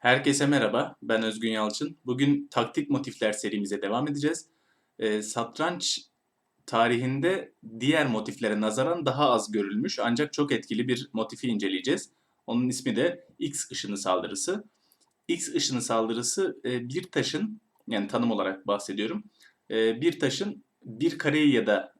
Herkese merhaba, ben Özgün Yalçın. Bugün taktik motifler serimize devam edeceğiz. Ee, satranç tarihinde diğer motiflere nazaran daha az görülmüş ancak çok etkili bir motifi inceleyeceğiz. Onun ismi de X ışını saldırısı. X ışını saldırısı e, bir taşın, yani tanım olarak bahsediyorum, e, bir taşın bir kareyi ya da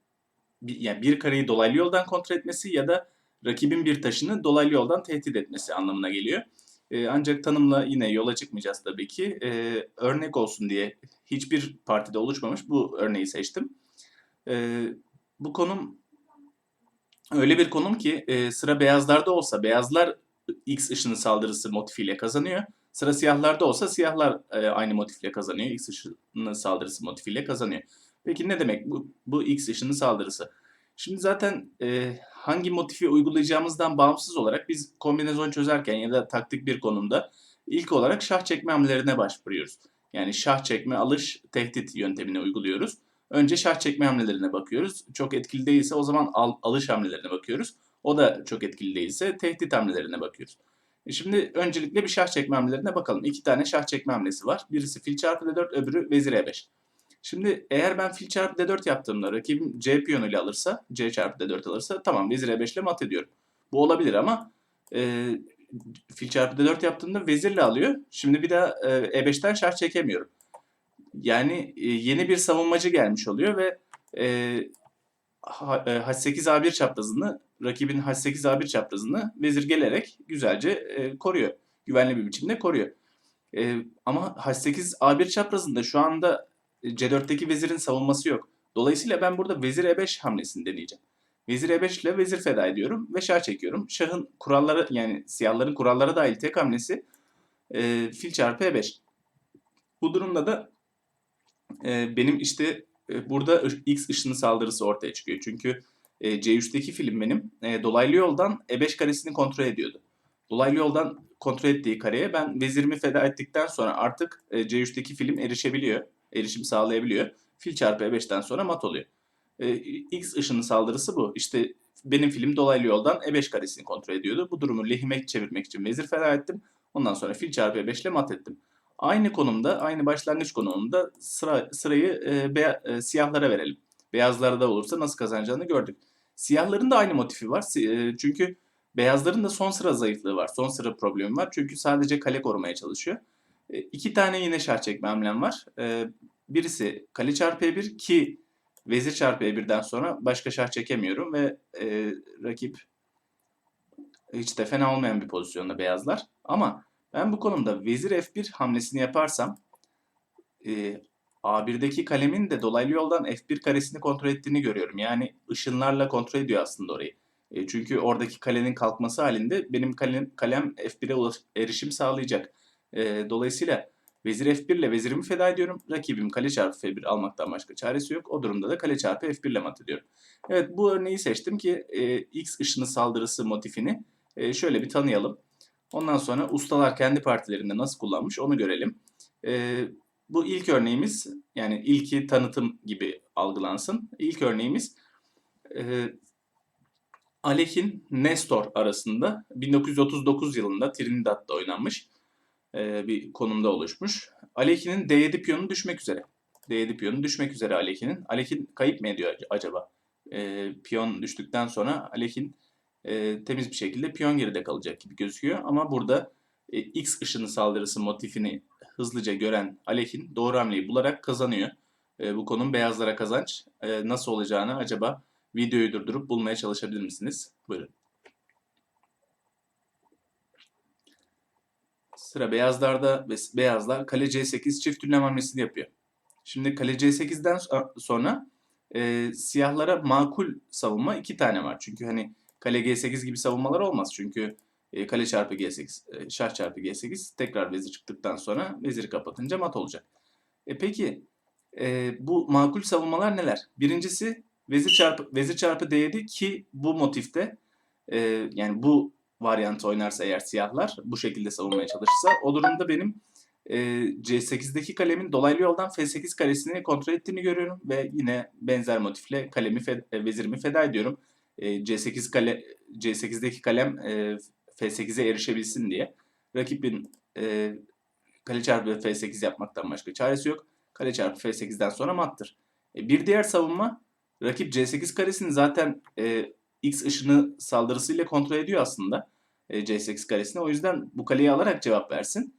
bir, yani bir kareyi dolaylı yoldan kontrol etmesi ya da rakibin bir taşını dolaylı yoldan tehdit etmesi anlamına geliyor. E, ancak tanımla yine yola çıkmayacağız tabii ki. E, örnek olsun diye hiçbir partide oluşmamış bu örneği seçtim. E, bu konum öyle bir konum ki e, sıra beyazlarda olsa beyazlar X ışını saldırısı motifiyle kazanıyor. Sıra siyahlarda olsa siyahlar e, aynı motifle kazanıyor. X ışını saldırısı motifiyle kazanıyor. Peki ne demek bu, bu X ışını saldırısı? Şimdi zaten e, hangi motifi uygulayacağımızdan bağımsız olarak biz kombinezon çözerken ya da taktik bir konumda ilk olarak şah çekme hamlelerine başvuruyoruz. Yani şah çekme, alış, tehdit yöntemini uyguluyoruz. Önce şah çekme hamlelerine bakıyoruz. Çok etkili değilse o zaman al, alış hamlelerine bakıyoruz. O da çok etkili değilse tehdit hamlelerine bakıyoruz. E şimdi öncelikle bir şah çekme hamlelerine bakalım. İki tane şah çekme hamlesi var. Birisi fil çarpı d4, öbürü vezir e5. Şimdi eğer ben fil çarpı d4 yaptığımda rakibim c piyonuyla alırsa, c çarpı d4 alırsa tamam vezir e5 ile mat ediyorum. Bu olabilir ama e, fil çarpı d4 yaptığımda vezirle alıyor. Şimdi bir daha e, e5'ten şah çekemiyorum. Yani e, yeni bir savunmacı gelmiş oluyor ve e, H8 A1 çaprazını, rakibin H8 A1 çaprazını vezir gelerek güzelce e, koruyor. Güvenli bir biçimde koruyor. E, ama H8 A1 çaprazında şu anda C4'teki vezirin savunması yok. Dolayısıyla ben burada vezir E5 hamlesini deneyeceğim. Vezir E5 ile vezir feda ediyorum ve şah çekiyorum. Şahın kuralları yani siyahların kurallara dahil tek hamlesi e, fil çarpı E5. Bu durumda da e, benim işte e, burada X ışını saldırısı ortaya çıkıyor. Çünkü e, C3'teki film benim e, dolaylı yoldan E5 karesini kontrol ediyordu. Dolaylı yoldan kontrol ettiği kareye ben vezirimi feda ettikten sonra artık e, C3'teki film erişebiliyor erişim sağlayabiliyor. Fil çarpı E5'ten sonra mat oluyor. E, X ışını saldırısı bu. İşte benim film dolaylı yoldan E5 karesini kontrol ediyordu. Bu durumu lehime çevirmek için vezir feda ettim. Ondan sonra fil çarpı E5 ile mat ettim. Aynı konumda, aynı başlangıç konumunda sıra, sırayı e, beya, e, siyahlara verelim. Beyazlarda olursa nasıl kazanacağını gördük. Siyahların da aynı motifi var. E, çünkü beyazların da son sıra zayıflığı var. Son sıra problemi var. Çünkü sadece kale korumaya çalışıyor. E, iki tane yine şah çekme hamlem var. E, birisi kale çarpı e1 ki vezir çarpı e1'den sonra başka şah çekemiyorum ve e, rakip hiç de fena olmayan bir pozisyonda beyazlar. Ama ben bu konumda vezir f1 hamlesini yaparsam e, A1'deki kalemin de dolaylı yoldan F1 karesini kontrol ettiğini görüyorum. Yani ışınlarla kontrol ediyor aslında orayı. Çünkü oradaki kalenin kalkması halinde benim kalem, kalem F1'e erişim sağlayacak. E, dolayısıyla vezir F1 ile vezirimi feda ediyorum. Rakibim kale çarpı F1 almaktan başka çaresi yok. O durumda da kale çarpı F1 ile mat ediyorum. Evet bu örneği seçtim ki e, X ışını saldırısı motifini e, şöyle bir tanıyalım. Ondan sonra ustalar kendi partilerinde nasıl kullanmış onu görelim. E, bu ilk örneğimiz yani ilki tanıtım gibi algılansın. İlk örneğimiz e, Alek'in Nestor arasında 1939 yılında Trinidad'da oynanmış e, bir konumda oluşmuş. Aleki'nin D7 piyonu düşmek üzere. D7 piyonu düşmek üzere Aleki'nin. Alekin kayıp mı ediyor acaba? E, piyon düştükten sonra Alekin e, temiz bir şekilde piyon geride kalacak gibi gözüküyor. Ama burada e, X ışını saldırısı motifini hızlıca gören Alekin doğru hamleyi bularak kazanıyor. E, bu konum beyazlara kazanç. E, nasıl olacağını acaba videoyu durdurup bulmaya çalışabilir misiniz? Buyurun. Sıra beyazlarda ve beyazlar kale C8 çift ünlem hamlesini yapıyor. Şimdi kale C8'den sonra e, siyahlara makul savunma iki tane var. Çünkü hani kale G8 gibi savunmalar olmaz. Çünkü e, kale çarpı G8, e, şah çarpı G8 tekrar vezir çıktıktan sonra veziri kapatınca mat olacak. E peki e, bu makul savunmalar neler? Birincisi vezir çarpı, vezir çarpı D7 ki bu motifte e, yani bu varyantı oynarsa eğer siyahlar bu şekilde savunmaya çalışırsa o durumda benim e, C8'deki kalemin dolaylı yoldan F8 karesini kontrol ettiğini görüyorum ve yine benzer motifle kalemi fed, e, vezirimi feda ediyorum. E, C8 kale C8'deki kalem e, F8'e erişebilsin diye. Rakibin e, kale çarpı F8 yapmaktan başka çaresi yok. Kale çarpı F8'den sonra mattır. E, bir diğer savunma rakip C8 karesini zaten e, X ışını saldırısıyla kontrol ediyor aslında. E, C8 karesini. O yüzden bu kaleyi alarak cevap versin.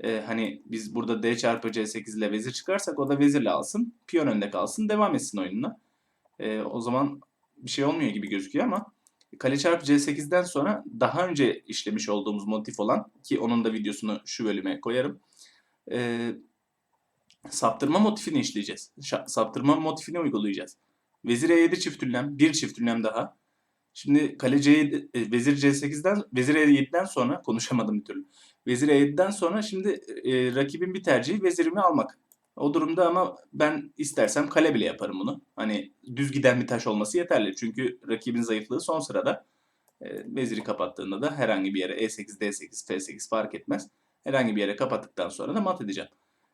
E, hani biz burada D çarpı C8 ile vezir çıkarsak o da vezirle alsın. Piyon önde kalsın. Devam etsin oyununa. E, o zaman bir şey olmuyor gibi gözüküyor ama kale çarpı C8'den sonra daha önce işlemiş olduğumuz motif olan ki onun da videosunu şu bölüme koyarım. E, saptırma motifini işleyeceğiz. Şa- saptırma motifini uygulayacağız. Vezir E7 çift ünlem, bir çift ünlem daha. Şimdi kale C7, e, vezir C8'den, vezir E7'den sonra konuşamadım bir türlü. Vezir E7'den sonra şimdi e, rakibin bir tercihi vezirimi almak. O durumda ama ben istersem kale bile yaparım bunu. Hani düz giden bir taş olması yeterli. Çünkü rakibin zayıflığı son sırada. E, veziri kapattığında da herhangi bir yere E8, D8, F8 fark etmez. Herhangi bir yere kapattıktan sonra da mat edeceğim.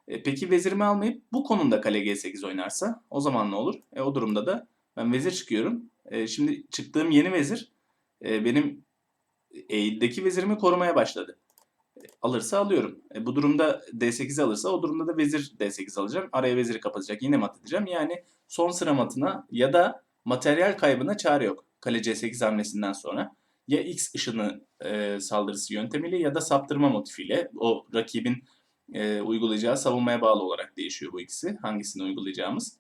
E, peki vezirimi almayıp bu konumda kale G8 oynarsa o zaman ne olur? E, o durumda da ben vezir çıkıyorum. E, şimdi çıktığım yeni vezir e, benim E7'deki vezirimi korumaya başladı. Alırsa alıyorum. E, bu durumda D8 alırsa o durumda da vezir D8 alacağım. Araya veziri kapatacak. Yine mat edeceğim. Yani son sıra matına ya da materyal kaybına çare yok. Kale C8 hamlesinden sonra. Ya X ışını e, saldırısı yöntemiyle ya da saptırma motifiyle o rakibin e, uygulayacağı savunmaya bağlı olarak değişiyor bu ikisi. Hangisini uygulayacağımız.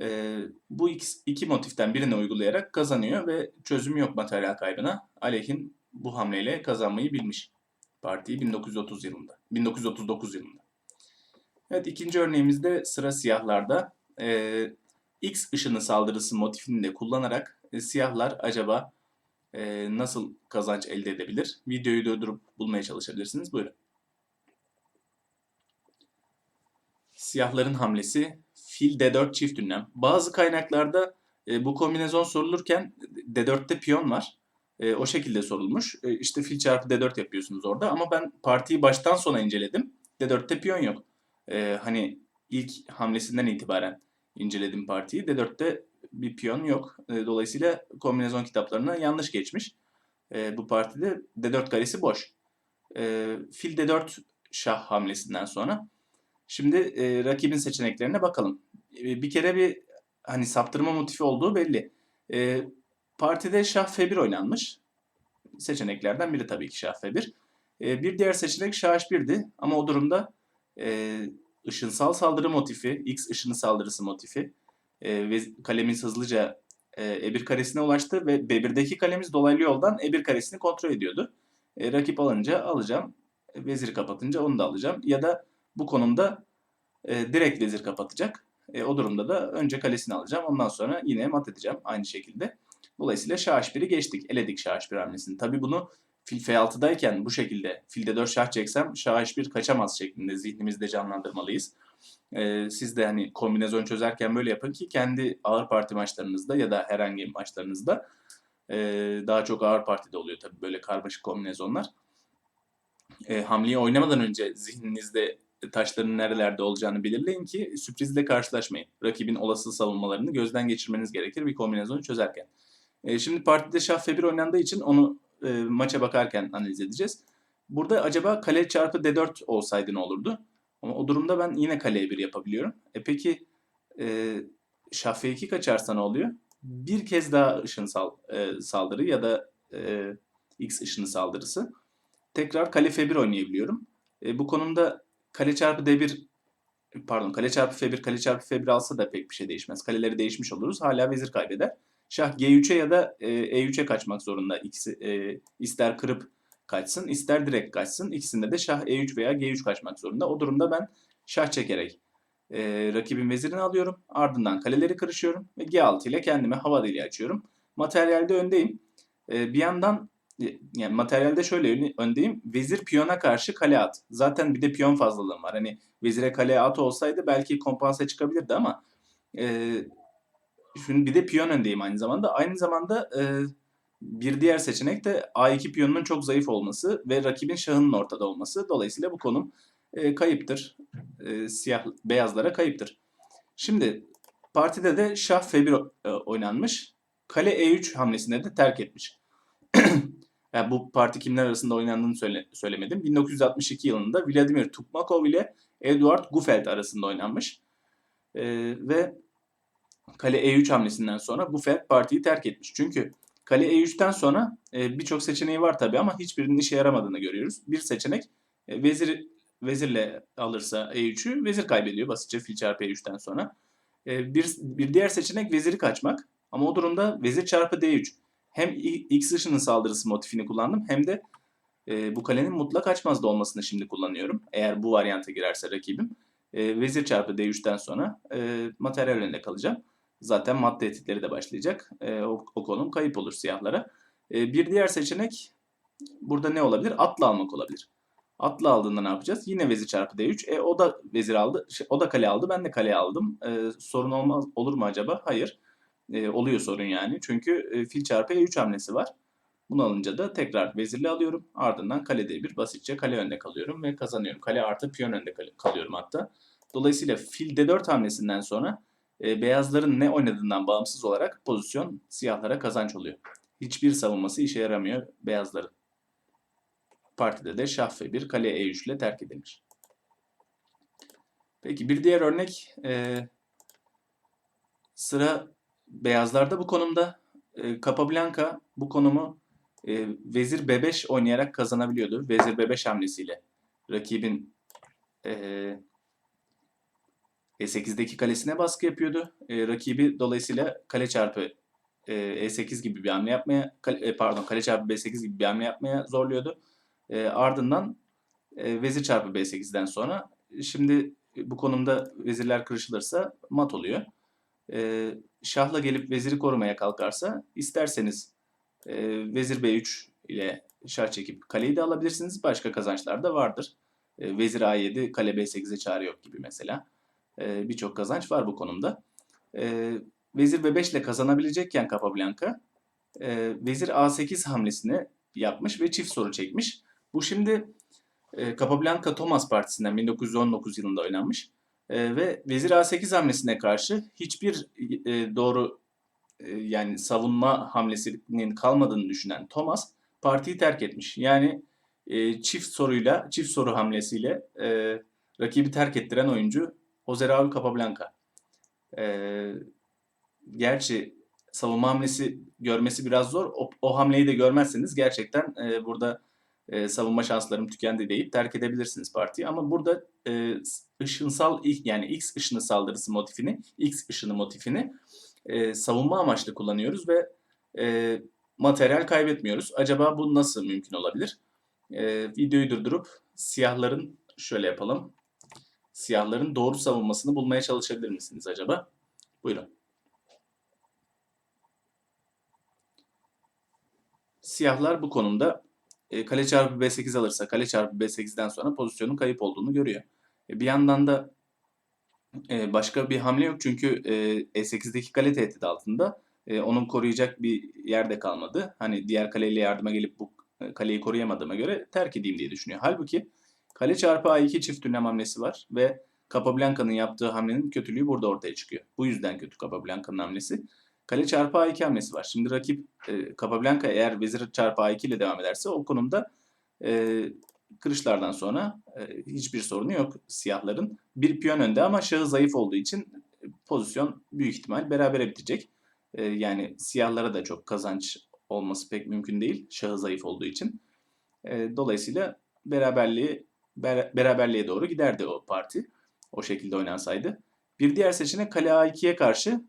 E, bu iki, iki motiften birini uygulayarak kazanıyor ve çözüm yok materyal kaybına. Aleyhin bu hamleyle kazanmayı bilmiş partiyi 1930 yılında. 1939 yılında. Evet ikinci örneğimizde sıra siyahlarda. E, X ışını saldırısı motifini de kullanarak e, siyahlar acaba e, nasıl kazanç elde edebilir? Videoyu durdurup bulmaya çalışabilirsiniz. Buyurun. Siyahların hamlesi fil D4 çift ünlem. Bazı kaynaklarda e, bu kombinezon sorulurken D4'te piyon var. E, o şekilde sorulmuş. E, işte fil çarpı D4 yapıyorsunuz orada ama ben partiyi baştan sona inceledim. D4'te piyon yok. E, hani ilk hamlesinden itibaren inceledim partiyi. D4'te bir piyon yok. E, dolayısıyla kombinezon kitaplarına yanlış geçmiş. E, bu partide D4 karesi boş. E, fil D4 şah hamlesinden sonra Şimdi e, rakibin seçeneklerine bakalım. Bir kere bir hani saptırma motifi olduğu belli. E, partide şah F1 oynanmış. Seçeneklerden biri tabii ki şah F1. E, bir diğer seçenek şah H1'di ama o durumda e, ışınsal saldırı motifi, X ışını saldırısı motifi e, ve kalemiz hızlıca e, E1 karesine ulaştı ve B1'deki kalemiz dolaylı yoldan E1 karesini kontrol ediyordu. E, rakip alınca alacağım, veziri kapatınca onu da alacağım. Ya da bu konumda e, direkt vezir kapatacak. E, o durumda da önce kalesini alacağım. Ondan sonra yine mat edeceğim aynı şekilde. Dolayısıyla şah h1'i geçtik. Eledik şah h1 hamlesini. Tabi bunu fil f6'dayken bu şekilde filde 4 şah çeksem şah h1 kaçamaz şeklinde zihnimizde canlandırmalıyız. E, siz de hani kombinezon çözerken böyle yapın ki kendi ağır parti maçlarınızda ya da herhangi bir maçlarınızda e, daha çok ağır partide oluyor tabi böyle karmaşık kombinezonlar. E, hamleyi oynamadan önce zihninizde taşların nerelerde olacağını belirleyin ki sürprizle karşılaşmayın. Rakibin olası savunmalarını gözden geçirmeniz gerekir bir kombinasyonu çözerken. E, şimdi partide şah F1 oynandığı için onu e, maça bakarken analiz edeceğiz. Burada acaba kale çarpı D4 olsaydı ne olurdu? Ama o durumda ben yine kaleye 1 yapabiliyorum. E peki e, şah F2 kaçarsa ne oluyor? Bir kez daha ışınsal e, saldırı ya da e, X ışını saldırısı. Tekrar kale F1 oynayabiliyorum. E, bu konumda kale çarpı D1 pardon kale çarpı F1 kale çarpı F1 alsa da pek bir şey değişmez. Kaleleri değişmiş oluruz. Hala vezir kaybeder. Şah G3'e ya da e, E3'e kaçmak zorunda. İkisi, e, ister kırıp kaçsın ister direkt kaçsın. İkisinde de şah E3 veya G3 kaçmak zorunda. O durumda ben şah çekerek e, rakibin vezirini alıyorum. Ardından kaleleri kırışıyorum ve G6 ile kendime hava deliği açıyorum. Materyalde öndeyim. E, bir yandan yani materyalde şöyle öndeyim. Vezir piyona karşı kale at. Zaten bir de piyon fazlalığım var. Hani vezire kale at olsaydı belki kompansa çıkabilirdi ama e, şimdi bir de piyon öndeyim aynı zamanda. Aynı zamanda e, bir diğer seçenek de A2 piyonunun çok zayıf olması ve rakibin şahının ortada olması. Dolayısıyla bu konum e, kayıptır. E, siyah beyazlara kayıptır. Şimdi partide de şah F1 e, oynanmış. Kale E3 hamlesinde de terk etmiş. Yani bu parti kimler arasında oynandığını söyle, söylemedim. 1962 yılında Vladimir Tukmakov ile Eduard Gufeld arasında oynanmış. Ee, ve kale E3 hamlesinden sonra Gufeld partiyi terk etmiş. Çünkü kale E3'ten sonra e, birçok seçeneği var tabii ama hiçbirinin işe yaramadığını görüyoruz. Bir seçenek e, vezir vezirle alırsa E3'ü vezir kaybediyor basitçe fil çarpı E3'ten sonra. E, bir, bir diğer seçenek veziri kaçmak. Ama o durumda vezir çarpı D3. Hem X ışının saldırısı motifini kullandım hem de e, bu kalenin mutlak açmazda olmasını şimdi kullanıyorum. Eğer bu varyanta girerse rakibim. E, vezir çarpı D3'ten sonra e, materyal önünde kalacağım. Zaten mat tehditleri de başlayacak. E, o, o konum kayıp olur siyahlara. E, bir diğer seçenek burada ne olabilir? Atla almak olabilir. Atla aldığında ne yapacağız? Yine vezir çarpı D3. E, o da vezir aldı. Şey, o da kale aldı. Ben de kale aldım. E, sorun olmaz olur mu acaba? Hayır. E, oluyor sorun yani. Çünkü e, fil çarpı E3 hamlesi var. Bunu alınca da tekrar vezirli alıyorum. Ardından kale D1 basitçe kale önde kalıyorum ve kazanıyorum. Kale artı piyon önde kal- kalıyorum hatta. Dolayısıyla fil D4 hamlesinden sonra e, beyazların ne oynadığından bağımsız olarak pozisyon siyahlara kazanç oluyor. Hiçbir savunması işe yaramıyor beyazların. Partide de şah F1 kale E3 ile terk edilmiş. Peki bir diğer örnek e, sıra beyazlarda bu konumda. E, Capablanca bu konumu e, vezir B5 oynayarak kazanabiliyordu. Vezir B5 hamlesiyle rakibin e, E8'deki kalesine baskı yapıyordu. E, rakibi dolayısıyla kale çarpı e, E8 gibi bir hamle yapmaya, kale- e, pardon kale çarpı B8 gibi bir hamle yapmaya zorluyordu. E, ardından e, vezir çarpı B8'den sonra şimdi bu konumda vezirler kırışılırsa mat oluyor. E, şahla gelip veziri korumaya kalkarsa isterseniz e, vezir B3 ile şah çekip kaleyi de alabilirsiniz. Başka kazançlar da vardır. E, vezir A7, kale B8'e çare yok gibi mesela. E, Birçok kazanç var bu konumda. E, vezir B5 ile kazanabilecekken Capablanca e, vezir A8 hamlesini yapmış ve çift soru çekmiş. Bu şimdi e, Capablanca Thomas Partisi'nden 1919 yılında oynanmış. E, ve vezir A8 hamlesine karşı hiçbir e, doğru e, yani savunma hamlesinin kalmadığını düşünen Thomas partiyi terk etmiş. Yani e, çift soruyla, çift soru hamlesiyle e, rakibi terk ettiren oyuncu Jose Raul Capablanca. E, gerçi savunma hamlesi görmesi biraz zor. O, o hamleyi de görmezseniz gerçekten e, burada e, savunma şanslarım tükendi deyip terk edebilirsiniz partiyi. Ama burada e, ışınsal yani X ışını saldırısı motifini, X ışını motifini e, savunma amaçlı kullanıyoruz ve e, materyal kaybetmiyoruz. Acaba bu nasıl mümkün olabilir? E, videoyu durdurup siyahların şöyle yapalım. Siyahların doğru savunmasını bulmaya çalışabilir misiniz acaba? Buyurun. Siyahlar bu konumda e, kale çarpı B8 alırsa kale çarpı B8'den sonra pozisyonun kayıp olduğunu görüyor. E, bir yandan da e, başka bir hamle yok çünkü e, E8'deki kale tehdidi altında e, onun koruyacak bir yerde kalmadı. Hani diğer kaleyle yardıma gelip bu e, kaleyi koruyamadığıma göre terk edeyim diye düşünüyor. Halbuki kale çarpı A2 çift ünlem hamlesi var ve Capablanca'nın yaptığı hamlenin kötülüğü burada ortaya çıkıyor. Bu yüzden kötü Capablanca'nın hamlesi. Kale çarpı A2 hamlesi var. Şimdi rakip e, Capablanca eğer vezir çarpı A2 ile devam ederse o konumda e, kırışlardan sonra e, hiçbir sorunu yok siyahların. Bir piyon önde ama şahı zayıf olduğu için e, pozisyon büyük ihtimal berabere bitecek. E, yani siyahlara da çok kazanç olması pek mümkün değil şahı zayıf olduğu için. E, dolayısıyla beraberliği ber- beraberliğe doğru giderdi o parti. O şekilde oynansaydı. Bir diğer seçenek kale A2'ye karşı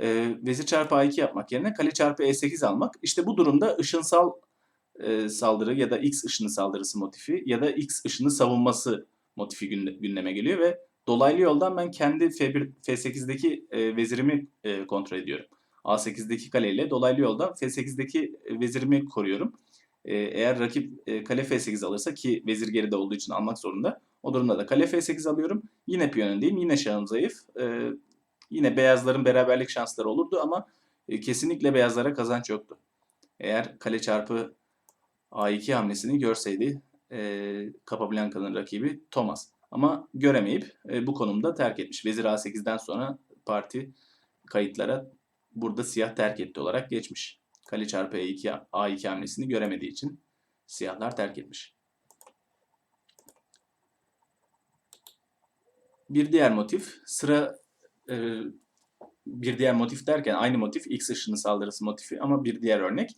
e, vezir çarpı A2 yapmak yerine kale çarpı E8 almak. İşte bu durumda ışınsal e, saldırı ya da X ışını saldırısı motifi ya da X ışını savunması motifi günde- gündeme geliyor ve dolaylı yoldan ben kendi F1, F8'deki e, vezirimi e, kontrol ediyorum. A8'deki kaleyle dolaylı yoldan F8'deki e, vezirimi koruyorum. E, eğer rakip e, kale F8 alırsa ki vezir geride olduğu için almak zorunda. O durumda da kale F8 alıyorum. Yine piyon öndeyim. Yine şahım zayıf. E, yine beyazların beraberlik şansları olurdu ama e, kesinlikle beyazlara kazanç yoktu. Eğer kale çarpı A2 hamlesini görseydi e, Capablanca'nın rakibi Thomas. Ama göremeyip e, bu konumda terk etmiş. Vezir A8'den sonra parti kayıtlara burada siyah terk etti olarak geçmiş. Kale çarpı E2 A2 hamlesini göremediği için siyahlar terk etmiş. Bir diğer motif sıra e, bir diğer motif derken aynı motif X ışını saldırısı motifi ama bir diğer örnek.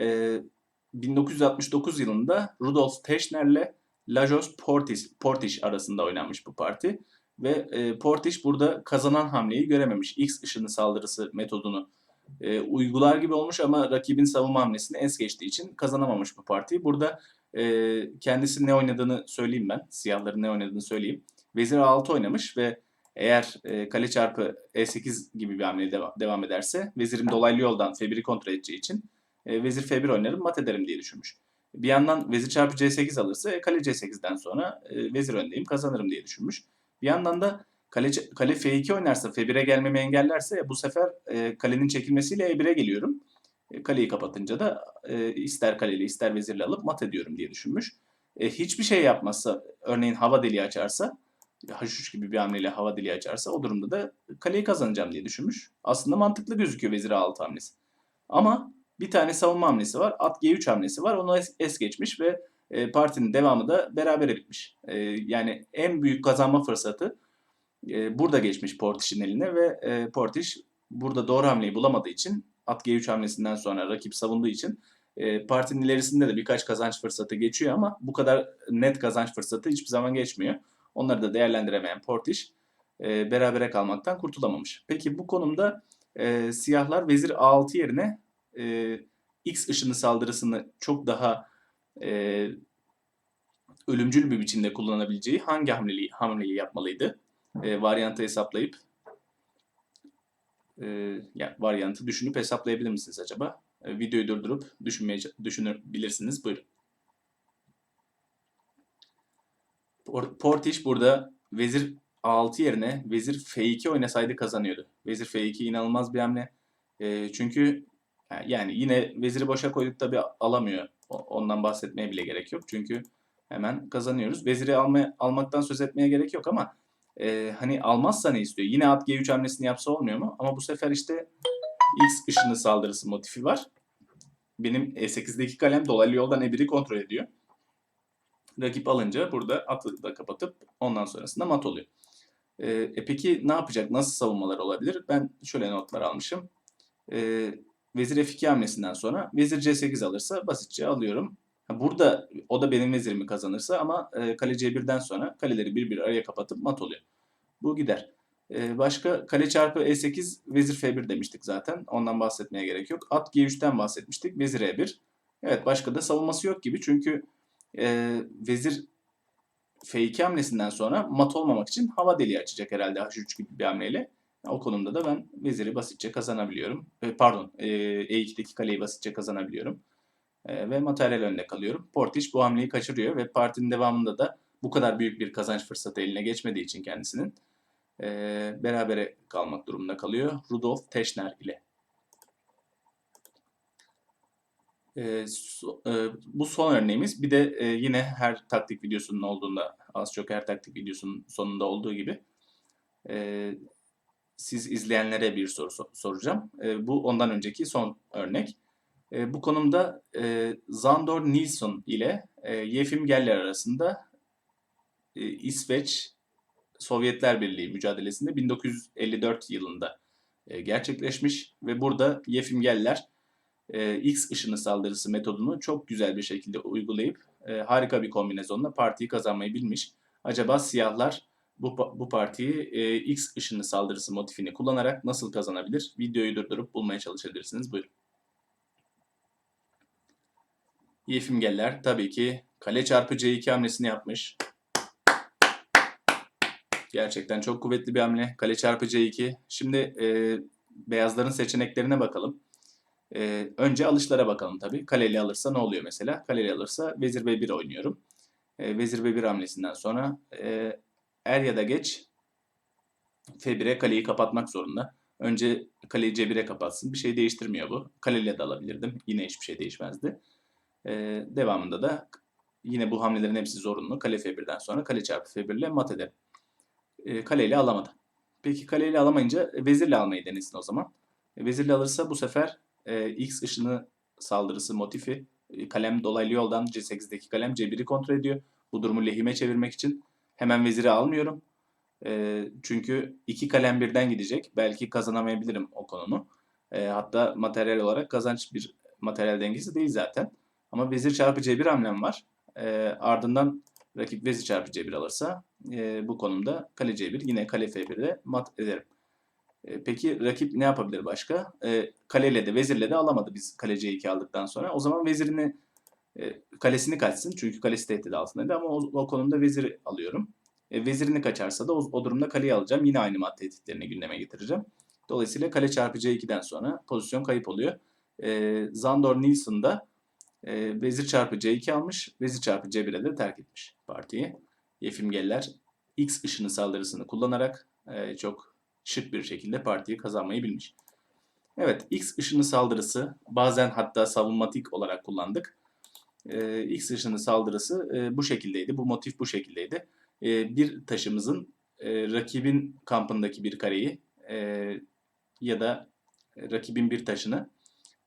E, 1969 yılında Rudolf Teschner'le Lajos Portis, Portiş arasında oynanmış bu parti. Ve e, Portiş burada kazanan hamleyi görememiş. X ışını saldırısı metodunu e, uygular gibi olmuş ama rakibin savunma hamlesini es geçtiği için kazanamamış bu partiyi. Burada e, kendisi ne oynadığını söyleyeyim ben. Siyahların ne oynadığını söyleyeyim. Vezir A6 oynamış ve eğer e, kale çarpı E8 gibi bir hamle deva- devam ederse vezirim dolaylı yoldan F1'i kontrol edeceği için e, vezir F1 oynarım mat ederim diye düşünmüş. Bir yandan vezir çarpı C8 alırsa e, kale C8'den sonra e, vezir öndeyim kazanırım diye düşünmüş. Bir yandan da kale, kale F2 oynarsa F1'e gelmemi engellerse bu sefer e, kalenin çekilmesiyle E1'e geliyorum. E, kaleyi kapatınca da e, ister kaleli ister vezirle alıp mat ediyorum diye düşünmüş. E, hiçbir şey yapmazsa örneğin hava deliği açarsa H3 gibi bir hamleyle hava deliği açarsa o durumda da kaleyi kazanacağım diye düşünmüş. Aslında mantıklı gözüküyor vezir A6 hamlesi. Ama bir tane savunma hamlesi var. At G3 hamlesi var. Onu es, es geçmiş ve e, partinin devamı da berabere bitmiş. E, yani en büyük kazanma fırsatı e, burada geçmiş Portiş'in eline ve e, Portiş burada doğru hamleyi bulamadığı için at G3 hamlesinden sonra rakip savunduğu için e, partinin ilerisinde de birkaç kazanç fırsatı geçiyor ama bu kadar net kazanç fırsatı hiçbir zaman geçmiyor. Onları da değerlendiremeyen Portiş e, berabere kalmaktan kurtulamamış. Peki bu konumda e, siyahlar vezir A6 yerine e, X ışını saldırısını çok daha e, ölümcül bir biçimde kullanabileceği hangi hamleyi, hamleyi yapmalıydı? E, varyantı hesaplayıp e, yani varyantı düşünüp hesaplayabilir misiniz acaba? E, videoyu durdurup düşünmeye düşünebilirsiniz. Buyurun. Portiş burada vezir A6 yerine vezir F2 oynasaydı kazanıyordu. Vezir F2 inanılmaz bir hamle. E, çünkü yani yine veziri boşa koyduk tabi alamıyor. Ondan bahsetmeye bile gerek yok. Çünkü hemen kazanıyoruz. Veziri alma, almaktan söz etmeye gerek yok ama e, hani almazsa ne istiyor? Yine at G3 hamlesini yapsa olmuyor mu? Ama bu sefer işte X ışını saldırısı motifi var. Benim E8'deki kalem dolaylı yoldan E1'i kontrol ediyor. Rakip alınca burada atı da kapatıp ondan sonrasında mat oluyor. E, e peki ne yapacak? Nasıl savunmalar olabilir? Ben şöyle notlar almışım. E, vezir F2 hamlesinden sonra vezir C8 alırsa basitçe alıyorum. Burada o da benim vezirimi kazanırsa ama e, kale C1'den sonra kaleleri bir bir araya kapatıp mat oluyor. Bu gider. E, başka kale çarpı E8 vezir F1 demiştik zaten. Ondan bahsetmeye gerek yok. At G3'ten bahsetmiştik. Vezir E1. Evet başka da savunması yok gibi çünkü e, vezir F2 hamlesinden sonra mat olmamak için hava deliği açacak herhalde H3 gibi bir hamleyle. O konumda da ben veziri basitçe kazanabiliyorum. E, pardon e, E2'deki kaleyi basitçe kazanabiliyorum. E, ve materyal önde kalıyorum. Portiş bu hamleyi kaçırıyor ve partinin devamında da bu kadar büyük bir kazanç fırsatı eline geçmediği için kendisinin e, berabere kalmak durumunda kalıyor. Rudolf Teschner ile. E, so- e, bu son örneğimiz. Bir de e, yine her taktik videosunun olduğunda, az çok her taktik videosunun sonunda olduğu gibi e, siz izleyenlere bir soru so- soracağım. E, bu ondan önceki son örnek. E, bu konumda e, Zandor Nilsson ile e, Yefim Geller arasında e, İsveç Sovyetler Birliği mücadelesinde 1954 yılında e, gerçekleşmiş ve burada Yefim Geller e, X ışını saldırısı metodunu çok güzel bir şekilde uygulayıp e, harika bir kombinasyonla partiyi kazanmayı bilmiş. Acaba siyahlar bu, bu partiyi e, X ışını saldırısı motifini kullanarak nasıl kazanabilir? Videoyu durdurup bulmaya çalışabilirsiniz. Buyurun. Yefim Geller tabii ki kale çarpı C2 hamlesini yapmış. Gerçekten çok kuvvetli bir hamle. Kale çarpı C2. Şimdi e, beyazların seçeneklerine bakalım. E, önce alışlara bakalım tabii. Kaleli alırsa ne oluyor mesela? Kaleli alırsa vezir B1 oynuyorum. E, vezir B1 hamlesinden sonra e, er ya da geç F1'e kaleyi kapatmak zorunda. Önce kaleyi C1'e kapatsın. Bir şey değiştirmiyor bu. Kaleyle de alabilirdim. Yine hiçbir şey değişmezdi. E, devamında da yine bu hamlelerin hepsi zorunlu. Kale F1'den sonra kale çarpı F1 ile mat ederim. E, kaleyle alamadı. Peki kaleyle alamayınca vezirle almayı denesin o zaman. Vezirle alırsa bu sefer e, X ışını saldırısı motifi e, kalem dolaylı yoldan C8'deki kalem C1'i kontrol ediyor. Bu durumu lehime çevirmek için hemen veziri almıyorum. E, çünkü iki kalem birden gidecek. Belki kazanamayabilirim o konumu. E, hatta materyal olarak kazanç bir materyal dengesi değil zaten. Ama vezir çarpı C1 hamlem var. E, ardından rakip vezir çarpı C1 alırsa e, bu konumda kale C1 yine kale F1'de mat ederim. E, peki rakip ne yapabilir başka? E, kaleyle de vezirle de alamadı biz kale C2 aldıktan sonra. O zaman vezirini e, kalesini kaçsın çünkü kalesi tehdit altındaydı ama o, o konumda veziri alıyorum. E, vezirini kaçarsa da o, o durumda kaleyi alacağım. Yine aynı mat tehditlerini gündeme getireceğim. Dolayısıyla kale çarpı C2'den sonra pozisyon kayıp oluyor. E, Zandor Nielsen da e, vezir çarpı C2 almış. Vezir çarpı C1'e de terk etmiş partiyi. Yefim Geller X ışını saldırısını kullanarak e, çok şık bir şekilde partiyi kazanmayı bilmiş. Evet, X ışını saldırısı bazen hatta savunmatik olarak kullandık. E, X ışını saldırısı e, bu şekildeydi, bu motif bu şekildeydi. E, bir taşımızın e, rakibin kampındaki bir kareyi e, ya da rakibin bir taşını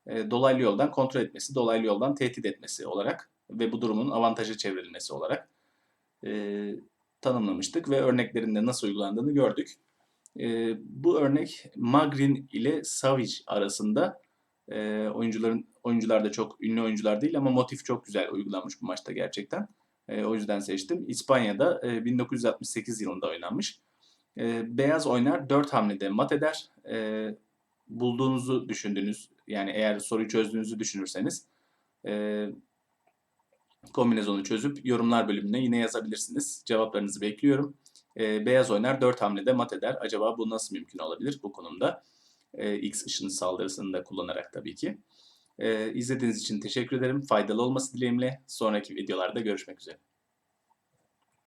dolaylı yoldan kontrol etmesi, dolaylı yoldan tehdit etmesi olarak ve bu durumun avantajı çevrilmesi olarak e, tanımlamıştık ve örneklerinde nasıl uygulandığını gördük. E, bu örnek Magrin ile Savage arasında e, oyuncuların oyuncular da çok ünlü oyuncular değil ama motif çok güzel uygulanmış bu maçta gerçekten. E, o yüzden seçtim. İspanya'da e, 1968 yılında oynanmış. E, beyaz oynar 4 hamlede mat eder. E, bulduğunuzu düşündüğünüz yani eğer soruyu çözdüğünüzü düşünürseniz e, kombinezonu çözüp yorumlar bölümüne yine yazabilirsiniz. Cevaplarınızı bekliyorum. E, beyaz oynar 4 hamlede mat eder. Acaba bu nasıl mümkün olabilir bu konumda? E, X ışını saldırısını da kullanarak tabii ki. E, izlediğiniz için teşekkür ederim. Faydalı olması dileğimle sonraki videolarda görüşmek üzere.